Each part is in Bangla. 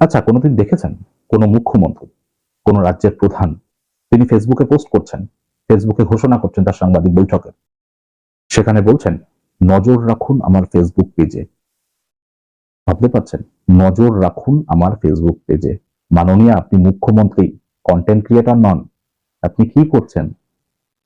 আচ্ছা কোনোদিন দেখেছেন? কোনো মুখ্যমন্ত্রী, কোনো রাজ্যের প্রধান, তিনি ফেসবুকে পোস্ট করছেন, ফেসবুকে ঘোষণা করছেন তার সাংবাদিক বৈঠকে। সেখানে বলছেন, নজর রাখুন আমার ফেসবুক পেজে। ভাবতে পারছেন? নজর রাখুন আমার ফেসবুক পেজে। মাননীয়, আপনি মুখ্যমন্ত্রী কন্টেন্ট ক্রিয়েটার নন। আপনি কি করছেন?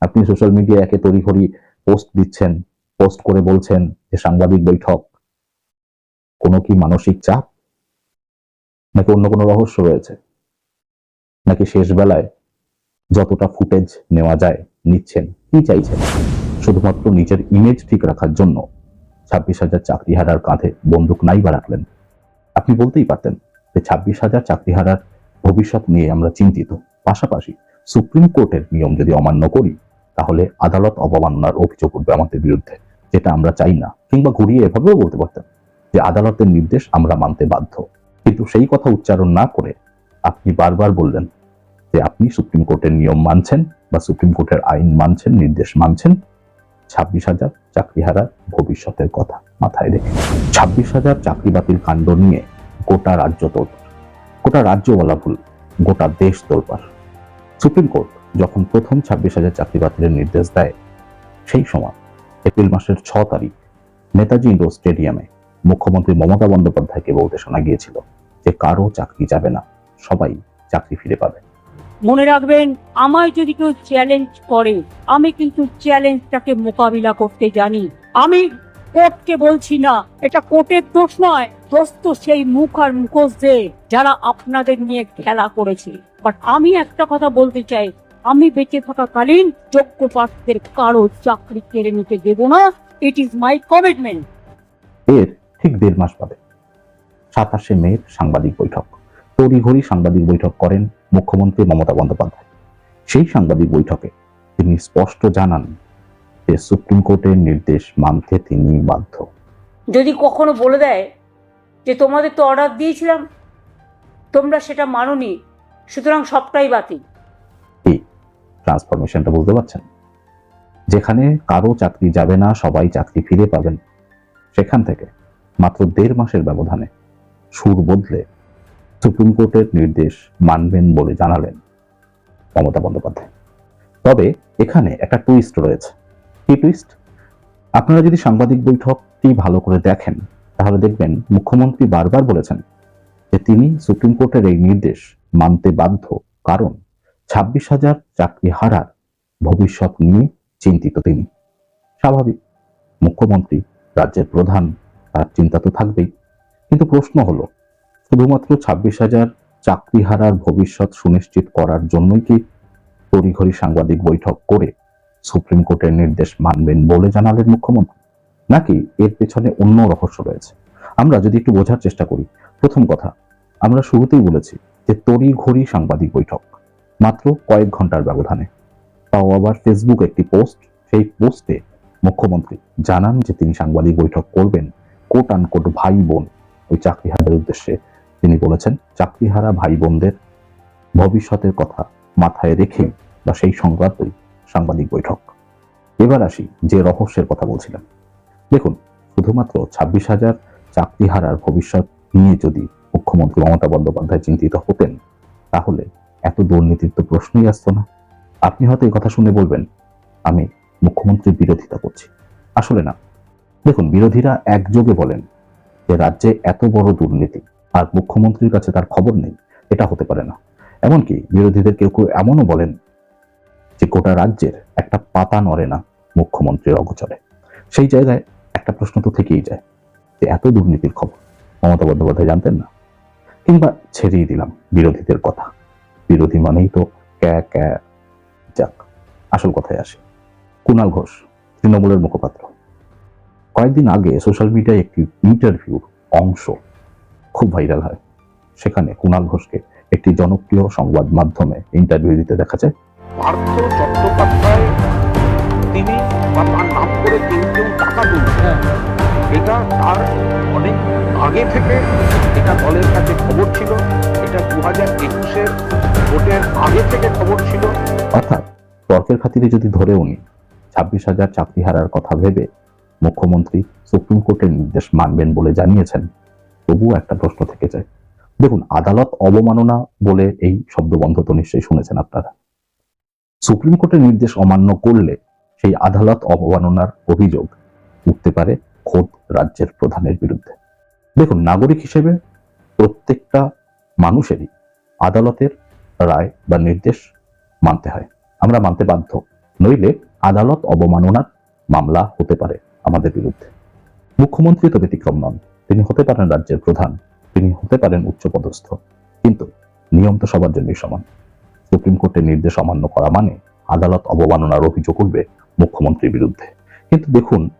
আপনি সোশ্যাল মিডিয়ায় একে তড়িঘড়ি পোস্ট দিচ্ছেন পোস্ট করে বলছেন যে সাংবাদিক বৈঠক। কোনো কি মানসিক চাপ? নাকি অন্য কোনো রহস্য রয়েছে? নাকি শেষ বেলায় যতটা ফুটেজ নেওয়া যায় নিচ্ছেন, কি চাইছেন? শুধুমাত্র নিজের ইমেজ ঠিক রাখার জন্য ছাব্বিশ হাজার চাকরিহারার কাঁধে বন্দুক নাই বা রাখলেন? আপনি বলতেই পারতেন যে ছাব্বিশ হাজার চাকরিহারার ভবিষ্যৎ নিয়ে আমরা চিন্তিত। পাশাপাশি সুপ্রিম কোর্টের নিয়ম যদি অমান্য করি, তাহলে আদালত অবমাননার অভিযোগ উঠবে আমাদের বিরুদ্ধে, যেটা আমরা চাই না। কিংবা ঘুরিয়ে এভাবেও বলতে পারতেন যে আদালতের নির্দেশ আমরা মানতে বাধ্য। কিন্তু সেই কথা উচ্চারণ না করে আপনি বারবার বললেন যে আপনি সুপ্রিম কোর্টের নিয়ম মানছেন বা সুপ্রিম কোর্টের আইন মানছেন, নির্দেশ মানছেন। ছাব্বিশ হাজার চাকরি চাকরিহারার ভবিষ্যতের কথা মাথায় রেখে। ছাব্বিশ হাজার চাকরি বাতিল কাণ্ড নিয়ে গোটা রাজ্য তোলপার গোটা রাজ্য বলা ভুল, গোটা দেশ তোলপার সুপ্রিম কোর্ট যখন প্রথম ছাব্বিশ হাজার চাকরি বাতিলের নির্দেশ দেয়, সেই সময়, এপ্রিল মাসের ছ তারিখ, নেতাজি ইন্ডোর স্টেডিয়ামে মুখ্যমন্ত্রী মমতা বন্দ্যোপাধ্যায়কে বলতে শোনা গিয়েছিল যে কারও চাকরি যাবে না সবাই চাকরি ফিরে পাবে। মনে রাখবেন আমায় যদি কেউ চ্যালেঞ্জ করে আমি কিন্তু চ্যালেঞ্জটাকে মোকাবিলা করতে জানি। আমি কোর্টকে বলছি না এটা কোর্টের দোষ নয় দোষ তো সেই মুখ আর মুখোশদের যারা আপনাদের নিয়ে খেলা করেছে। বাট আমি একটা কথা বলতে চাই আমি বেঁচে থাকাকালীন যোগ্য প্রার্থীদের কারও চাকরি কেড়ে নিতে দেব না ইট ইজ মাই কমিটমেন্ট এর ঠিক দেড় মাস বাদে। সাতাশে মের সাংবাদিক বৈঠক। তড়িঘড়ি সাংবাদিক বৈঠক করেন মুখ্যমন্ত্রী মমতা বন্দ্যোপাধ্যায়। সেই সাংবাদিক বৈঠকে তিনি স্পষ্ট জানান যে সুপ্রিম কোর্টের নির্দেশ মানতে তিনি বাধ্য। যদি কখনো বলে দেয় যে তোমাদের তো অর্ডার দিয়েছিলাম তোমরা সেটা মানোনি সুতরাং সবটাই বাতিল। এই ট্রান্সফরমেশনটা বুঝতে পারছেন? যেখানে কারও চাকরি যাবে না সবাই চাকরি ফিরে পাবেন। সেখান থেকে মাত্র দেড় মাসের ব্যবধানে সুর বদলে সুপ্রিম কোর্টের নির্দেশ মানবেন বলে জানালেন মমতা বন্দ্যোপাধ্যায়। তবে এখানে একটা টুইস্ট রয়েছে। কি টুইস্ট আপনারা যদি সাংবাদিক বৈঠকটি ভালো করে দেখেন, তাহলে দেখবেন মুখ্যমন্ত্রী বারবার বলেছেন যে তিনি সুপ্রিম কোর্টের এই নির্দেশ মানতে বাধ্য। কারণ ছাব্বিশ হাজার চাকরি হারার ভবিষ্যৎ নিয়ে চিন্তিত তিনি। স্বাভাবিক, মুখ্যমন্ত্রী, রাজ্যের প্রধান তার চিন্তা তো থাকবেই। কিন্তু প্রশ্ন হলো, শুধুমাত্র ছাব্বিশ হাজার চাকরি হারার ভবিষ্যৎ সুনিশ্চিত করার জন্যই কি তড়িঘড়ি সাংবাদিক বৈঠক করে সুপ্রিম কোর্টের নির্দেশ মানবেন বলে জানালেন মুখ্যমন্ত্রী? নাকি এর পেছনে অন্য রহস্য রয়েছে? আমরা যদি একটু বোঝার চেষ্টা করি, প্রথম কথা, আমরা শুরুতেই বলেছি যে তড়িঘড়ি সাংবাদিক বৈঠক মাত্র কয়েক ঘণ্টার ব্যবধানে। তাও আবার ফেসবুক একটি পোস্ট, সেই পোস্টে মুখ্যমন্ত্রী জানান যে তিনি সাংবাদিক বৈঠক করবেন কোট আনকোট ভাই বোন ওই চাকরিহারাদের উদ্দেশ্যে তিনি বলেছেন, চাকরিহারা ভাই বোনদের ভবিষ্যতের কথা মাথায় রেখেই বা সেই সংক্রান্তই সাংবাদিক বৈঠক। এবার আসি যে রহস্যের কথা বলছিলাম। দেখুন, শুধুমাত্র ছাব্বিশ হাজার চাকরিহারার ভবিষ্যৎ নিয়ে যদি মুখ্যমন্ত্রী মমতা বন্দ্যোপাধ্যায় চিন্তিত হতেন, তাহলে এত দুর্নীতির তো প্রশ্নই আসতো না। আপনি হয়তো এই কথা শুনে বলবেন, আমি মুখ্যমন্ত্রীর বিরোধিতা করছি। আসলে না দেখুন, বিরোধীরা একযোগে বলেন যে রাজ্যে এত বড় দুর্নীতি আর মুখ্যমন্ত্রীর কাছে তার খবর নেই, এটা হতে পারে না। এমনকি বিরোধীদের কেউ কেউ এমনও বলেন যে গোটা রাজ্যের একটা পাতা নড়ে না মুখ্যমন্ত্রীর অগোচরে। সেই জায়গায় একটা প্রশ্ন তো থেকেই যায় যে এত দুর্নীতির খবর, মমতা বন্দ্যোপাধ্যায় জানতেন না? কিংবা ছেড়েই দিলাম বিরোধীদের কথা। বিরোধী মানেই তো ক্যা ক্যা যাক। আসল কথায় আসে। কুণাল ঘোষ, তৃণমূলের মুখপাত্র। কয়েকদিন আগে সোশ্যাল মিডিয়ায় একটি ইন্টারভিউর অংশ খুব ভাইরাল হয়। সেখানে কুণাল ঘোষকে একটি জনপ্রিয় সংবাদ মাধ্যমে ইন্টারভিউ দিতে দেখা যায় পার্থ চট্টোপাধ্যায় তিনি বা তার নাম করে কেউ কেউ টাকা তুলছে এটা তার অনেক আগে থেকে এটা দলের কাছে খবর ছিল। এটা দু হাজার একুশের ভোটের আগে থেকে খবর ছিল। অর্থাৎ তর্কের খাতিরে যদি ধরে উনি ছাব্বিশ হাজার চাকরি হারার কথা ভেবে মুখ্যমন্ত্রী সুপ্রিম কোর্টের নির্দেশ মানবেন বলে জানিয়েছেন। তবুও একটা প্রশ্ন থেকে যায়। দেখুন, আদালত অবমাননা বলে এই শব্দবন্ধ তো নিশ্চয়ই শুনেছেন আপনারা। সুপ্রিম কোর্টের নির্দেশ অমান্য করলে সেই আদালত অবমাননার অভিযোগ উঠতে পারে খোদ রাজ্যের প্রধানের বিরুদ্ধে। দেখুন, নাগরিক হিসেবে প্রত্যেকটা মানুষেরই আদালতের রায় বা নির্দেশ মানতে হয়। আমরা মানতে বাধ্য, নইলে আদালত অবমাননার মামলা হতে পারে। আমাদের বিরুদ্ধে। মুখ্যমন্ত্রী তো ব্যতিক্রম নন। তিনি হতে পারেন রাজ্যের প্রধান, তিনি হতে পারেন উচ্চপদস্থ। কিন্তু নিয়ম তো সবার জন্যই সমান। সুপ্রিম কোর্টের নির্দেশ অমান্য করা মানে আদালত অবমাননার অভিযোগ উঠবে মুখ্যমন্ত্রীর বিরুদ্ধে। কিন্তু দেখুন,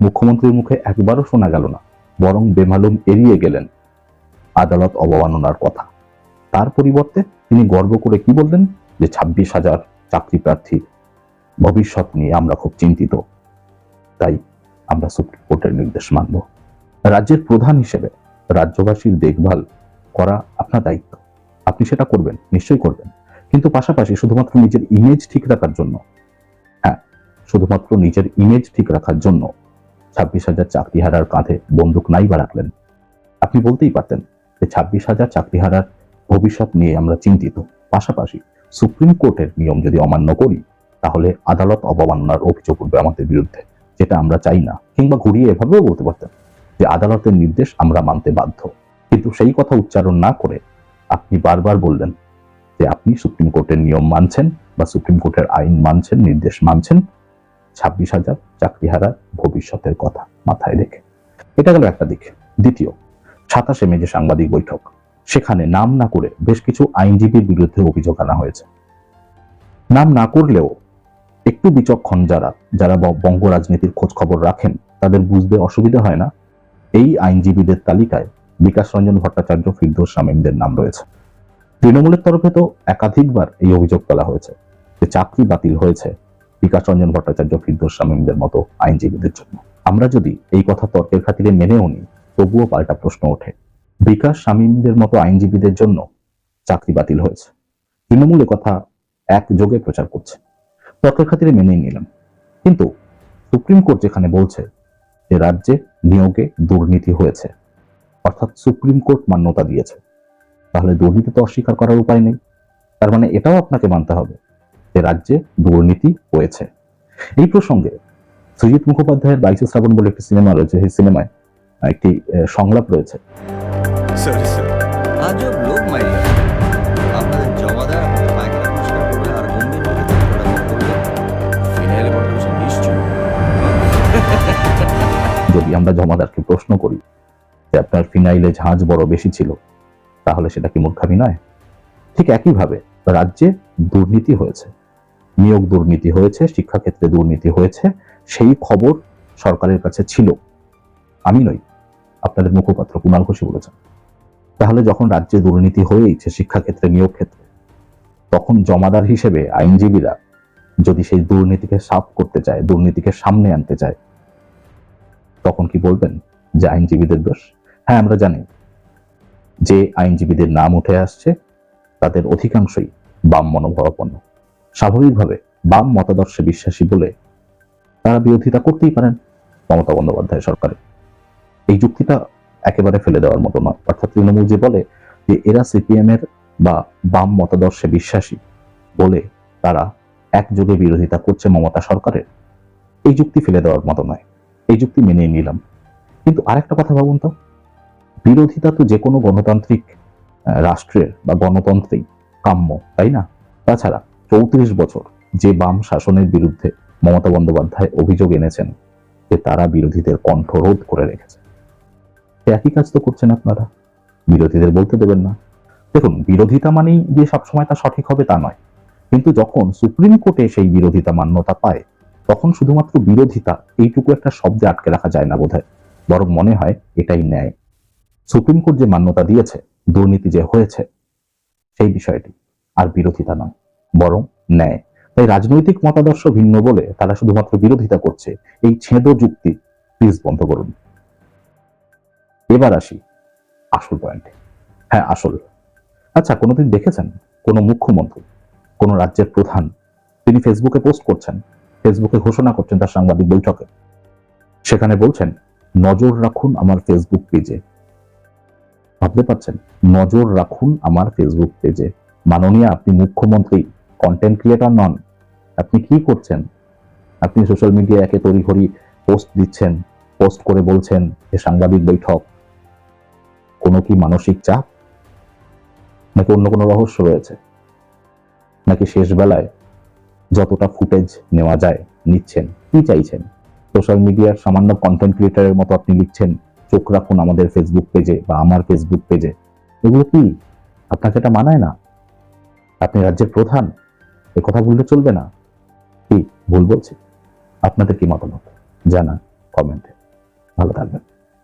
মুখ্যমন্ত্রীর মুখে একবারও শোনা গেল না, বরং বেমালুম এড়িয়ে গেলেন আদালত অবমাননার কথা। তার পরিবর্তে তিনি গর্ব করে কি বললেন? যে ছাব্বিশ হাজার চাকরি প্রার্থীর ভবিষ্যৎ নিয়ে আমরা খুব চিন্তিত। তাই আমরা সুপ্রিম কোর্টের নির্দেশ মানব। রাজ্যের প্রধান হিসেবে রাজ্যবাসীর দেখভাল করা আপনার দায়িত্ব। আপনি সেটা করবেন, নিশ্চয়ই করবেন। কিন্তু পাশাপাশি শুধুমাত্র নিজের ইমেজ ঠিক রাখার জন্য হ্যাঁ শুধুমাত্র নিজের ইমেজ ঠিক রাখার জন্য ছাব্বিশ হাজার চাকরি হারার কাঁধে বন্দুক নাই বা রাখলেন। আপনি বলতেই পারতেন যে ছাব্বিশ হাজার চাকরি হারার ভবিষ্যৎ নিয়ে আমরা চিন্তিত। পাশাপাশি সুপ্রিম কোর্টের নিয়ম যদি অমান্য করি, তাহলে আদালত অবমাননার অভিযোগ উঠবে আমাদের বিরুদ্ধে। যেটা আমরা চাই না, কিংবা ঘুরিয়ে এভাবেও বলতে পারতেন যে আদালতের নির্দেশ আমরা মানতে বাধ্য। কিন্তু সেই কথা উচ্চারণ না করে আপনি বারবার বললেন যে আপনি সুপ্রিম কোর্টের নিয়ম মানছেন বা সুপ্রিম কোর্টের আইন মানছেন, নির্দেশ মানছেন, ছাব্বিশ হাজার চাকরিহারার ভবিষ্যতের কথা মাথায় রেখে। এটা গেল একটা দিক। দ্বিতীয়, সাতাশে মে যে সাংবাদিক বৈঠক, সেখানে নাম না করে বেশ কিছু আইনজীবীর বিরুদ্ধে অভিযোগ আনা হয়েছে। নাম না করলেও একটু বিচক্ষণ যারা যারা বঙ্গ রাজনীতির খোঁজ খবর রাখেন, তাদের বুঝতে অসুবিধা হয় না। এই আইনজীবীদের তালিকায় বিকাশ রঞ্জন ভট্টাচার্য, ফিরদৌস শামীমদের নাম রয়েছে। তৃণমূলের তরফে তো একাধিকবার এই অভিযোগ তোলা হয়েছে যে চাকরি বাতিল হয়েছে বিকাশ রঞ্জন ভট্টাচার্য, ফিরদৌস শামীমদের মতো আইনজীবীদের জন্য। আমরা যদি এই কথা তর্কের খাতিরে মেনেও নিই, তবুও পাল্টা প্রশ্ন ওঠে, বিকাশ শামীমদের মতো আইনজীবীদের জন্য চাকরি বাতিল হয়েছে। তৃণমূল কথা একযোগে প্রচার করছে। তর্কের খাতিরে মেনেই নিলাম। কিন্তু সুপ্রিম কোর্ট যেখানে বলছে যে রাজ্যে নিয়োগে দুর্নীতি হয়েছে অর্থাৎ সুপ্রিম কোর্ট মান্যতা দিয়েছে তাহলে দুর্নীতি তো অস্বীকার করার উপায় নেই। তার মানে এটাও আপনাকে মানতে হবে যে রাজ্যে দুর্নীতি হয়েছে। এই প্রসঙ্গে সুজিত মুখোপাধ্যায়ের বাইশে শ্রাবণ বলে একটি সিনেমা রয়েছে সেই সিনেমায় একটি সংলাপ রয়েছে। আমরা জমাদারকে প্রশ্ন করি যে আপনার ফিনাইলে ঝাঁজ বড় বেশি ছিল, তাহলে সেটা কি মূর্খামি নয়? ঠিক একইভাবে রাজ্যে দুর্নীতি হয়েছে, নিয়োগ দুর্নীতি হয়েছে, শিক্ষাক্ষেত্রে দুর্নীতি হয়েছে, সেই খবর সরকারের কাছে ছিল। আমি নই, আপনাদের মুখপাত্র কুণাল ঘোষী বলেছেন। তাহলে যখন রাজ্যে দুর্নীতি হয়েইছে শিক্ষাক্ষেত্রে নিয়োগ ক্ষেত্রে তখন জমাদার হিসেবে আইনজীবীরা যদি সেই দুর্নীতিকে সাফ করতে চায়, দুর্নীতিকে সামনে আনতে চায় তখন কি বলবেন যে আইনজীবীদের দোষ? হ্যাঁ আমরা জানি যে আইনজীবীদের নাম উঠে আসছে, তাদের অধিকাংশই বাম মনোভাবাপন্ন। স্বাভাবিকভাবে বাম মতাদর্শে বিশ্বাসী বলে তারা বিরোধিতা করতেই পারেন মমতা বন্দ্যোপাধ্যায় সরকারের এই যুক্তিটা একেবারে ফেলে দেওয়ার মতো নয়। অর্থাৎ তৃণমূল যে বলে যে এরা সিপিএম এর বা বাম মতাদর্শে বিশ্বাসী বলে তারা একযোগে বিরোধিতা করছে মমতা সরকারের, এই যুক্তি ফেলে দেওয়ার মতো নয়। এই যুক্তি মেনে নিলাম। কিন্তু আরেকটা কথা ভাবুন তো, বিরোধিতা তো যে কোনো গণতান্ত্রিক রাষ্ট্রের বা গণতন্ত্রেই কাম্য, তাই না? তাছাড়া চৌত্রিশ বছর যে বাম শাসনের বিরুদ্ধে মমতা বন্দ্যোপাধ্যায় অভিযোগ এনেছেন যে তারা বিরোধীদের কণ্ঠ রোধ করে রেখেছে। একই কাজ তো করছেন আপনারা। বিরোধীদের বলতে দেবেন না। দেখুন, বিরোধিতা মানেই যে সবসময় তা সঠিক হবে তা নয়। কিন্তু যখন সুপ্রিম কোর্টে সেই বিরোধিতা মান্যতা পায় তখন শুধুমাত্র বিরোধিতা, এইটুকু একটা শব্দে আটকে রাখা যায় না বোধহয়। বরং মনে হয় এটাই ন্যায়। সুপ্রিম কোর্ট যে মান্যতা দিয়েছে, দুর্নীতি যে হয়েছে, সেই বিষয়টি আর বিরোধিতা নয়, বরং ন্যায়। তাই রাজনৈতিক মতাদর্শ ভিন্ন বলে তারা শুধুমাত্র বিরোধিতা করছে, এই ছেদ যুক্তি প্লিজ বন্ধ করুন। এবার আসি আসল পয়েন্টে হ্যাঁ আসল। আচ্ছা কোনোদিন দেখেছেন? কোনো মুখ্যমন্ত্রী, কোনো রাজ্যের প্রধান, তিনি ফেসবুকে পোস্ট করছেন ফেসবুকে ঘোষণা করছেন তার সাংবাদিক বৈঠকে। সেখানে বলছেন, নজর রাখুন আমার ফেসবুক পেজে। ভাবতে পারছেন? নজর রাখুন আমার ফেসবুক পেজে। মাননীয়, আপনি মুখ্যমন্ত্রী কন্টেন্ট ক্রিয়েটর নন। আপনি কি করছেন? আপনি সোশ্যাল মিডিয়া একে তড়িঘড়ি পোস্ট দিচ্ছেন পোস্ট করে বলছেন যে সাংবাদিক বৈঠক। কোনো কি মানসিক চাপ? নাকি অন্য কোনো রহস্য রয়েছে? নাকি শেষ বেলায় যতটা ফুটেজ নেওয়া যায় নিচ্ছেন, কি চাইছেন? সোশ্যাল মিডিয়ার সামান্য কন্টেন্ট ক্রিয়েটারের মতো আপনি লিখছেন, চোখ রাখুন আমাদের ফেসবুক পেজে বা আমার ফেসবুক পেজে এগুলো কি আপনাকে এটা মানায় না? আপনি রাজ্যের প্রধান, এ কথা বললে চলবে না? কি ভুল বলছি? আপনাদের কি মতামত? জানা কমেন্টে। ভালো থাকবেন।